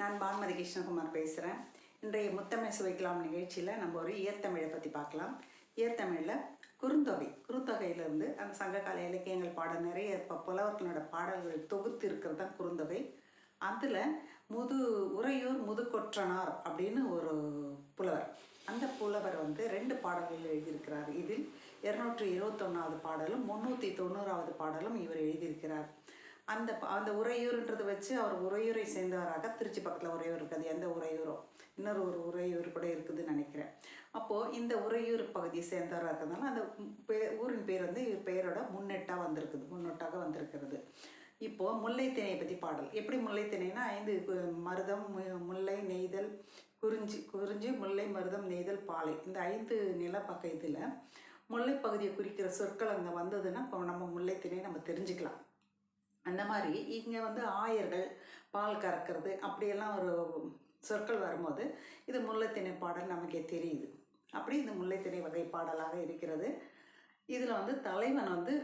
நான் பான்மதி கிருஷ்ணகுமார் பேசுகிறேன் இன்றைய முத்தமிழ் சுவைக்கலாம் நிகழ்ச்சியில் நம்ம ஒரு இயற்தமிழை பற்றி பார்க்கலாம். இயற்தமிழில் குறுந்தொகை குறுந்தொகையிலிருந்து அந்த சங்ககால இலக்கியங்கள் பாட நிறைய இப்போ புலவர்களோட பாடல்கள் தொகுத்து இருக்கிறது தான் குறுந்தொகை. அதில் முது உறையூர் முதுகொற்றனார் அப்படின்னு ஒரு புலவர். அந்த புலவர் வந்து ரெண்டு பாடல்கள் எழுதியிருக்கிறார். இதில் இருநூற்றி இருபத்தொன்னாவது பாடலும் முந்நூற்றி தொண்ணூறாவது பாடலும் இவர் எழுதியிருக்கிறார். அந்த ப- அந்த உறையூர்ன்றதை வச்சு அவர் உறையூரை சேர்ந்தவராக திருச்சி பக்கத்தில் உறையூர் இருக்குது. எந்த உறையூரோ. இன்னொரு ஒரு உறையூர் கூட இருக்குதுன்னு நினைக்கிறேன். அப்போது இந்த உறையூர் பகுதியை சேர்ந்தவராக இருக்கிறதுனால அந்த பே ஊரின் பேர் வந்து இவர் பெயரோட முன்னெட்டாக வந்திருக்குது. முன்னொட்டாக வந்திருக்கிறது. இப்போது முல்லைத்திணையை பற்றி பாடல். எப்படி முல்லைத்திணைனா ஐந்து கு- மருதம் மு- முல்லை நெய்தல் குறிஞ்சி குறிஞ்சி முல்லை மருதம் நெய்தல் பாலை. இந்த ஐந்து நிலப்பக்கத்தில் முல்லை பகுதியை குறிக்கிற சொற்கள் அங்கே வந்ததுன்னா இப்போ நம்ம முல்லைத்தினை நம்ம தெரிஞ்சுக்கலாம். அந்த மாதிரி இங்கே வந்து ஆயர்கள் பால் கறக்கிறது அப்படியெல்லாம் ஒரு சொற்கள் வரும்போது இது முல்லைத்திணை பாடல் நமக்கே தெரியுது. அப்படி இந்த முல்லைத்திணை வகை பாடலாக இருக்கிறது. இதில் வந்து தலைவன் வந்து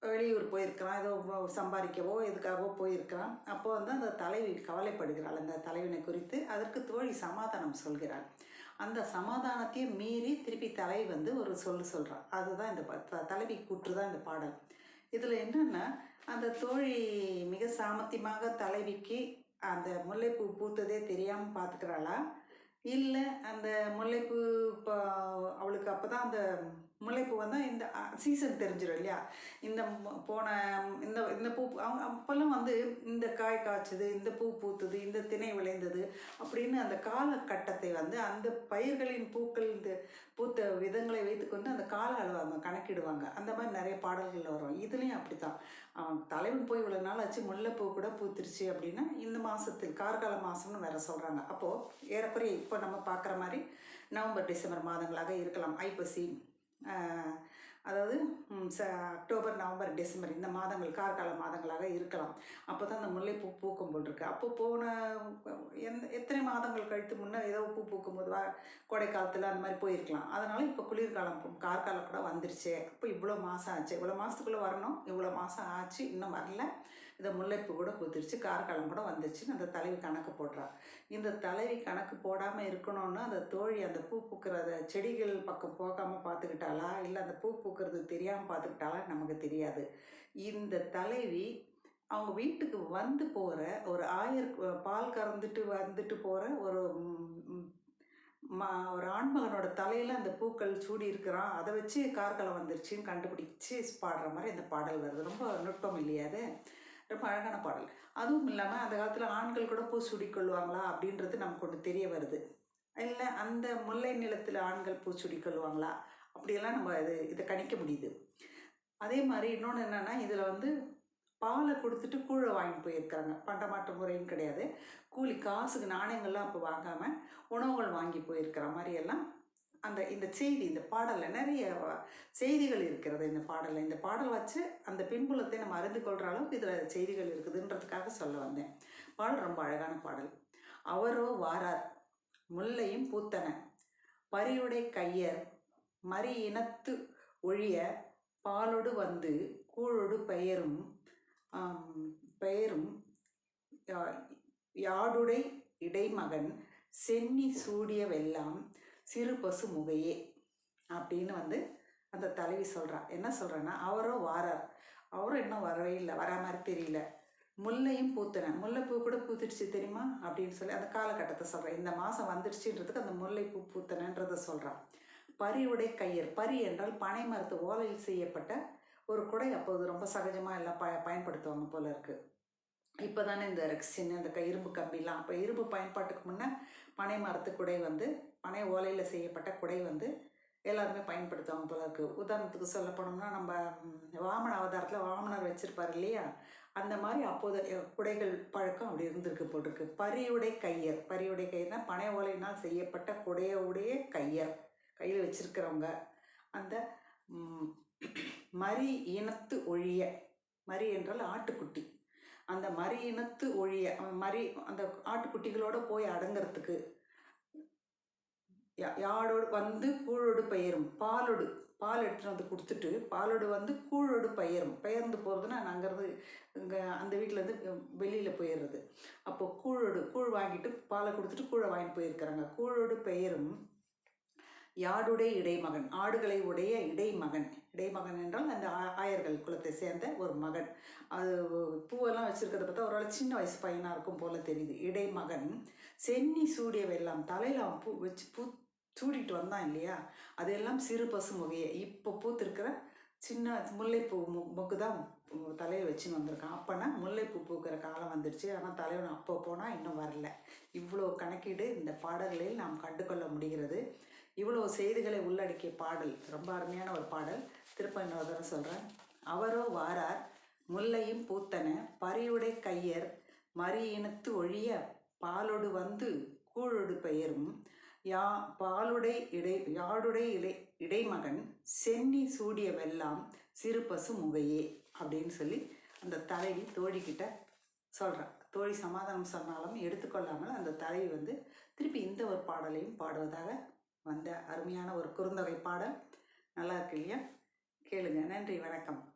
வெளியூர் போயிருக்கிறான் ஏதோ சம்பாதிக்கவோ எதுக்காகவோ போயிருக்கிறான். அப்போ வந்து அந்த தலைவி கவலைப்படுகிறாள். அந்த தலைவனை குறித்து அதற்கு தோழி சமாதானம் சொல்கிறாள். அந்த சமாதானத்தையும் மீறி திருப்பி தலை வந்து ஒரு சொல் சொல்கிறான் அதுதான் இந்த ப- த- தலைவி கூற்று தான் இந்த பாடல். இதில் என்னென்னா அந்த தோழி மிக சாமர்த்தியமாக தலைவிக்கு அந்த முல்லைப்பூ பூத்ததே தெரியாமல் பார்த்துக்கிறாளா இல்லை அந்த முல்லைப்பூ இப்போ அவளுக்கு அப்போ தான் அந்த முல்லைப்பூ வந்து இந்த சீசன் தெரிஞ்சிடும் இல்லையா? இந்த போன இந்த இந்த பூ அவங்க அப்போல்லாம் வந்து இந்த காய் காய்ச்சது இந்த பூ பூத்தது இந்த திணை விளைந்தது அப்படின்னு அந்த காலகட்டத்தை வந்து அந்த பயிர்களின் பூக்கள் இந்த பூத்த விதங்களை வைத்துக்கொண்டு அந்த கால அளவு அவங்க கணக்கிடுவாங்க. அந்த மாதிரி நிறைய பாடல்கள் வரும். இதுலேயும் அப்படி தான் அவன் தலைவன் போய் இவ்வளோ நாள் ஆச்சு முல்லைப்பூ கூட பூத்துருச்சு அப்படின்னா இந்த மாதத்தில் கார்கால மாதம்னு வேற சொல்கிறாங்க அப்போது ஏறக்குறைய இப்போ இப்போ நம்ம பார்க்குற மாதிரி நவம்பர் டிசம்பர் மாதங்களாக இருக்கலாம். ஐப்பசி அதாவது ச அக்டோபர் நவம்பர் டிசம்பர் இந்த மாதங்கள் கார்கால மாதங்களாக இருக்கலாம். அப்போ தான் அந்த முல்லைப்பூ பூக்கும் போல் இருக்குது அப்போ போன எந்த எத்தனை மாதங்கள் கழித்து முன்னே ஏதோ பூ பூக்கும் போது வா கோடை காலத்தில் அந்த மாதிரி போயிருக்கலாம். அதனால் இப்போ குளிர்காலம் கார்காலம் கூட வந்துருச்சு. அப்போ இவ்வளோ மாதம் ஆச்சு. இவ்வளோ மாதத்துக்குள்ளே வரணும். இவ்வளோ மாதம் ஆச்சு. இன்னும் வரல. இந்த முல்லைப்பூ கூட குதிர்ச்சி கார்காலம் கூட வந்துச்சு அந்த தலைவி கணக்கு போடுறான் இந்த தலைவி கணக்கு போடாமல் இருக்கணும்னா அந்த தோழி அந்த பூ பூக்கிற செடிகள் பக்கம் போகாமல் பார்த்துக்கிட்டாளா? இல்லை அந்த பூ பூக்கிறது தெரியாமல் பார்த்துக்கிட்டாலா நமக்கு தெரியாது. இந்த தலைவி அவங்க வீட்டுக்கு வந்து போகிற ஒரு ஆயர் பால் கறந்துட்டு வந்துட்டு போகிற ஒரு மா ஒரு ஆண்மகனோட தலையில் அந்த பூக்கள் சூடி இருக்கிறான். அதை வச்சு கார்காலம் வந்துருச்சுன்னு கண்டுபிடிச்சு பாடுற மாதிரி அந்த பாடல் வருது. ரொம்ப நுட்பம் இல்லையாது ரொம்ப அழகான பாடல். அதுவும் இல்லாமல் அந்த காலத்தில் ஆண்கள் கூட பூ கொள்வாங்களா அப்படின்றது நமக்கு ஒன்று தெரிய வருது. இல்லை அந்த முல்லை நிலத்தில் ஆண்கள் பூ கொள்வாங்களா அப்படியெல்லாம் நம்ம இது இதை கணிக்க முடியுது. அதே மாதிரி இன்னொன்று என்னென்னா இதில் வந்து பாலை கொடுத்துட்டு கூழை வாங்கிட்டு போயிருக்கிறாங்க. பண்டமாற்ற முறையும் கிடையாது. கூலி காசுக்கு நாணயங்கள்லாம் அப்போ வாங்காமல் உணவுகள் வாங்கி போயிருக்கிற மாதிரி எல்லாம் அந்த இந்த செய்தி இந்த பாடலில் நிறைய செய்திகள் இருக்கிறது. இந்த பாடலில் இந்த பாடல் வச்சு அந்த பின்புலத்தை நம்ம அறிந்து கொள்கிற அளவுக்கு இதில் செய்திகள் இருக்குதுன்றதுக்காக சொல்ல வந்தேன். பாடல் ரொம்ப அழகான பாடல். அவரோ வாரார் முல்லையும் பூத்தன. பரியுடை கையர் மறி இனத்து ஒழிய பாலொடு வந்து கூழோடு பெயரும் பெயரும் யா- யாடுடை இடைமகன் சென்னி சூடிய வெல்லாம் சிறு பசு முகையே அப்படின்னு வந்து அந்த தலைவி சொல்கிறான் என்ன சொல்கிறேன்னா அவரோ வாரார். அவரும் இன்னும் வரவே இல்லை வரா மாதிரி தெரியல. முல்லையும் பூத்தன. முல்லைப்பூ கூட பூத்துடுச்சு தெரியுமா? அப்படின்னு சொல்லி அந்த காலகட்டத்தை சொல்கிறேன் இந்த மாதம் வந்துடுச்சுன்றதுக்கு அந்த முல்லைப்பூ பூத்தனன்றதை சொல்கிறான் பரியுடை கையர் பரி என்றால் பனை மரத்து ஓலையில் செய்யப்பட்ட ஒரு குடை. அப்போது ரொம்ப சகஜமாக எல்லாம் ப பயன்படுத்துவாங்க போல இருக்குது இப்போ தானே இந்த ரெக்ஸின் இந்த இரும்பு கம்பிலாம். அப்போ இரும்பு பயன்பாட்டுக்கு முன்னே பனை மரத்து குடை வந்து பனை ஓலையில் செய்யப்பட்ட குடை வந்து எல்லாருமே பயன்படுத்துவாங்க போல இருக்குது உதாரணத்துக்கு சொல்ல போனோம்னா நம்ம வாமன அவதாரத்தில் வாமனர் வச்சிருப்பார் இல்லையா? அந்த மாதிரி அப்போது குடைகள் பழக்கம் அப்படி இருந்திருக்கு போட்டிருக்கு பரியுடை கையர். பரியுடை கையர்னா பனை ஓலையினால் செய்யப்பட்ட குடையுடைய கையர். கையில் வச்சிருக்கிறவங்க. அந்த மரி இனத்து ஒழிய மரி என்றால் ஆட்டுக்குட்டி. அந்த மரி இனத்து ஒழிய மறி அந்த ஆட்டுக்குட்டிகளோட போய் அடங்கிறதுக்கு யா- யாடோடு வந்து கூழோடு பெயரும் பாலோடு பால் எடுத்துகிட்டு வந்து கொடுத்துட்டு பாலோடு வந்து கூழோடு பெயரும். பெயர்ந்து போகிறதுனா அங்கேருந்து இங்கே அந்த வீட்டிலேருந்து வெளியில் போயிடுறது அப்போ கூழோடு கூழ் வாங்கிட்டு பாலை கொடுத்துட்டு கூழை வாங்கிட்டு போயிருக்கிறாங்க. கூழோடு பெயரும் யாடுடைய இடைமகன்? ஆடுகளை உடைய இடைமகன். இடைமகன் என்றால் அந்த ஆ- ஆயர்கள் குலத்தை சேர்ந்த ஒரு மகன். அது பூவெல்லாம் வச்சுருக்கிறத பார்த்தா ஒரு சின்ன வயசு பையனாக இருக்கும் போல தெரியுது. இடைமகன் சென்னி சூடியவையெல்லாம் தலையில் அவன் பூ வச்சு பூ சூடிட்டு வந்தான் இல்லையா? அதெல்லாம் சிறு பசு முகையை இப்போ பூத்திருக்கிற சின்ன முல்லைப்பூ மு மொக்கு தான் தலையில் வச்சுன்னு வந்திருக்கான். அப்போனா முல்லைப்பூ பூக்கிற காலம் வந்துடுச்சு ஆனால் தலைவன் அப்போ போனால் இன்னும் வரல. இவ்வளோ கணக்கீடு இந்த பாடல்களில் நாம் கண்டுகொள்ள முடிகிறது. இவ்வளோ செய்திகளை உள்ளடக்கிய பாடல் ரொம்ப அருமையான ஒரு பாடல். திருப்ப இன்னொரு தடவை சொல்கிறேன் அவரோ வாரார் முல்லையும் பூத்தன பரியுடை கையர் மறியினத்து ஒழிய பாலொடு வந்து கூழொடு பெயரும் யா பாலுடை இடை யாடுடை இடை இடைமகன் சென்னி சூடிய வெல்லாம் சிறு பசு முகையே அப்படின்னு சொல்லி அந்த தலைவி தோழிக்கிட்ட சொல்கிறான் தோழி சமாதானம் சொன்னாலும் எடுத்துக்கொள்ளாமல் அந்த தலைவி வந்து திருப்பி இந்த ஒரு பாடலையும் பாடுவதாக வந்த அருமையான ஒரு குறுந்தொகை பாடல். நல்லா இருக்கு இல்லையா? கேளுங்க. நன்றி. வணக்கம்.